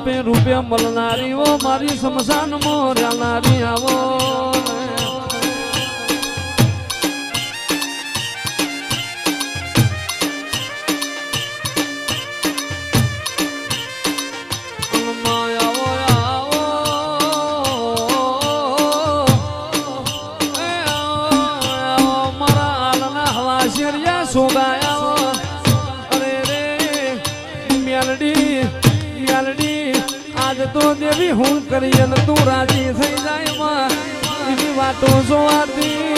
આપે રૂપે મળનારી ઓ મારી સ્મશાન રહેનારી આવો આવો, તો દેવી, હું કરી અને તું રાજી થઈ જાય માં. એવી વાતો જોવાતી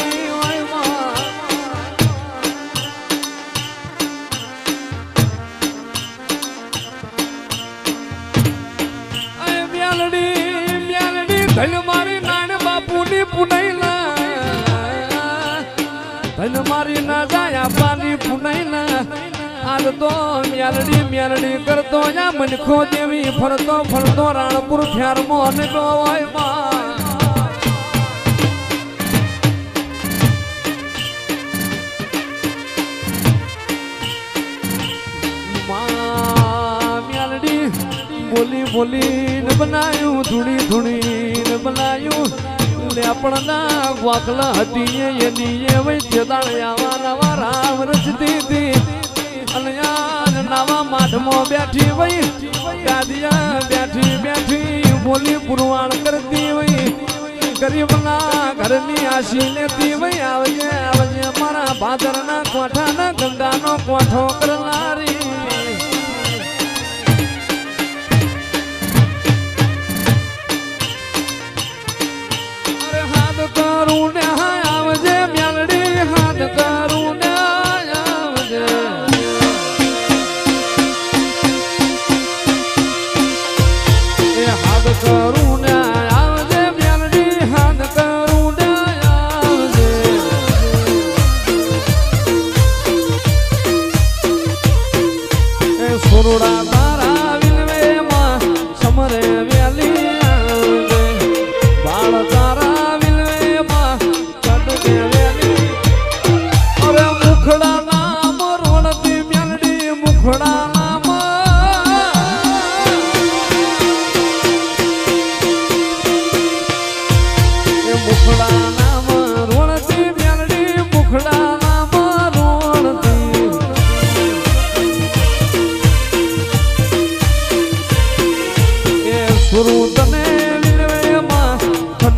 મારી નાણ બાપુની પુનૈલા ધન મારી ના આજ તો મ્યાલડી મ્યાલડી કરતો, યા મનખો દેવી ફરતો ફરતો રાણપુર ફ્યારમો અને ગોવાયમાં. મ્યાલડી, બોલી બોલીને બનાયું, ધૂણી ધૂણીને બનાયું. લેપણના વાકલા હતી એની એ વૈદ્ય દાળિયાવા નવા રામ રચતી નવા બેઠી વઈ દાદિયા બેઠી બેઠી બોલી પુરવાણ કરતી વઈ. ગરીબના ઘરની આશી લેતી વઈ, આવજે આવજે મારા ભાદરના કોઠાના ગંગાનો કોઠો કરનારી.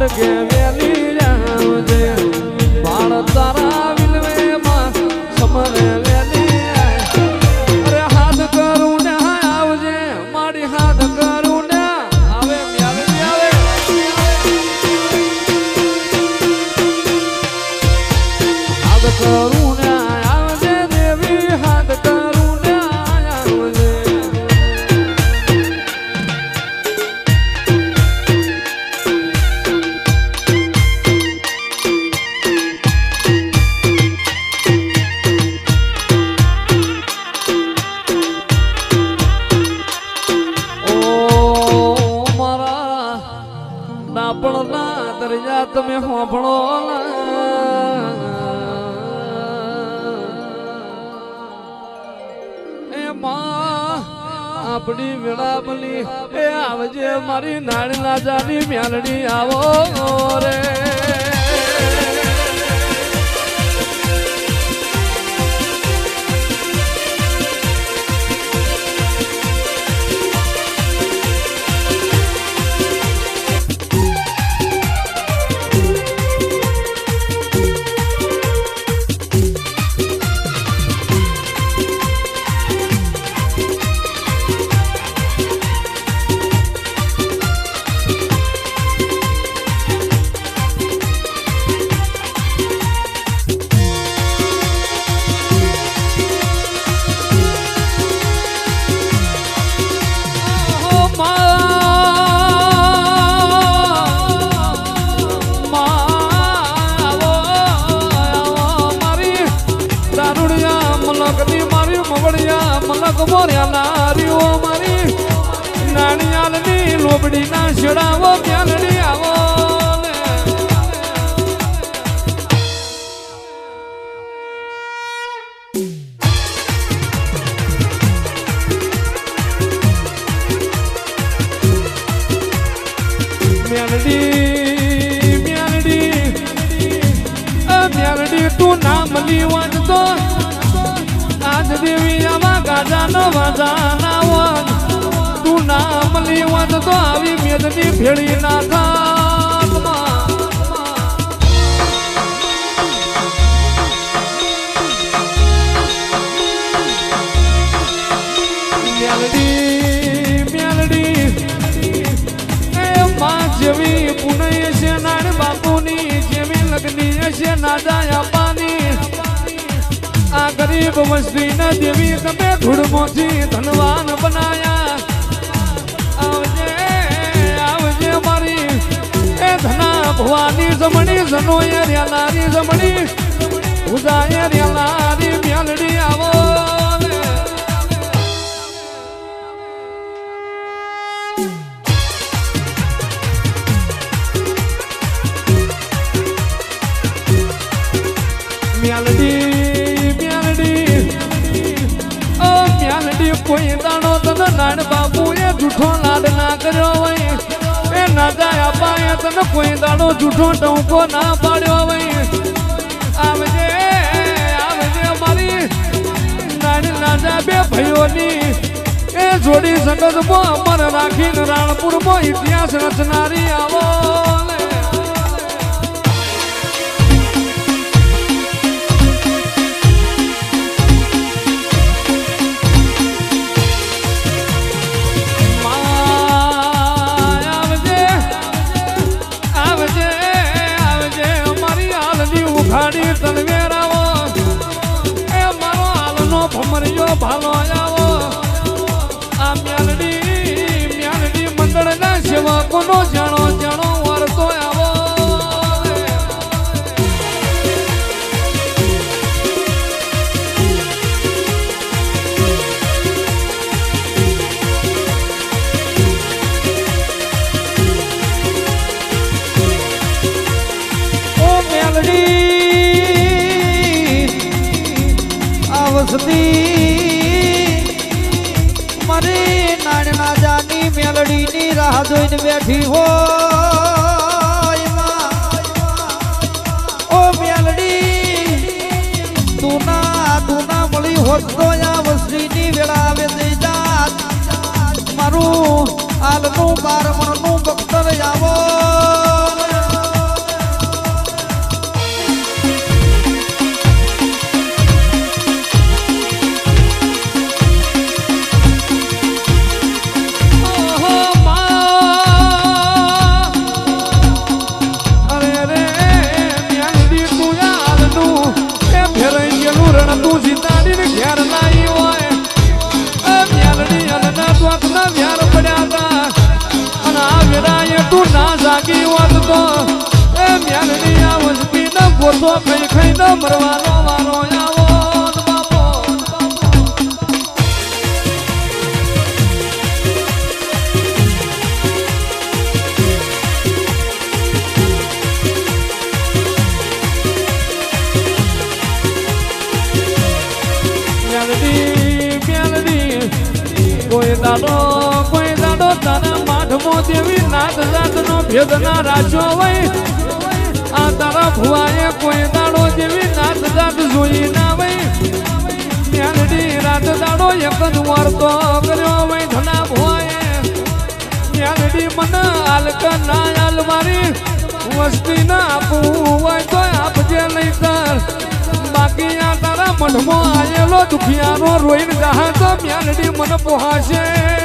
ખડકે વેલી આવજે બાળ તારા વિલવેમાં સમરે વેલી હાથ કરું ને આવજે, મારી હાથ કરું. આપણી વેળામલી એ આવજે મારી નાળી નાજાની મ્યાલડી આવો રે. ભર્યા રીઓ મારી. નાણિયાલની લોબડીના તું નામ લીવાન તો આજ દેવી આમ ગાજા નો વાજાના વન. તું નામ મળી તો આવી મેદની ભેળી ના થાત. મેલડી મેલડી. એ માં જેવી પુનય છે નાણ બાપુની, જેવી લગ્ની છે નાદાયા આ ગરીબ વસ્તી ના દેવી તમે ધૂળમોથી ધનવાન બનાયા. આવજે આવજે મારી. એ ધના ભવાની જમણી જનોય રેલારી જમણી. ઉદાય રેલારી, મેલડી આવો. નાણ બાપુએ જૂઠો લાડ ના કર્યો હોય. એ ના જાય અપાય તને કોઈ દાડો જૂઠો ટોકો ના પાડ્યો હોય. આવજે આવજે મારી. નાણ નાજા બે ભાઈઓની એ જોડી સગત મો અમર રાખીને રાણપુરમાં ઇતિહાસ રચનારી આવો. ભાલો આવો. આ મ્યાલડી મ્યાલડી મંડળના જાણો નાના જાની મેલડીની રાહ જોઈને બેઠી હો. ઓ મેલડી તું ના તું ના મળી હોત તો આ વસ્તીની વેળા આવે તે જાત મારું હાલનું બાર મણનું આવો એ વારો આવો બાપો મેલડી મેલડી કોઈ દાડો કોઈ દાડો તારા માઠમો દેવી નાથ જાતનો ભેદ ના રાજો હોય આ તારા ભુવાએ કોઈ દાડો દેવી નાથ જાત જોઈ ના હોય મેલડી રાત દાડો એક જ તો કર્યો હોય ધના ભુવાએ. મેલડી મન આલક ના આલ મારી વસ્તી ના આપવું હોય તો આપજે નહીં કર બાકી આ તારા મનમાં આવેલો દુખિયાનો રોઈન ગાહ તો મ્યાલડી મને પોહાશે.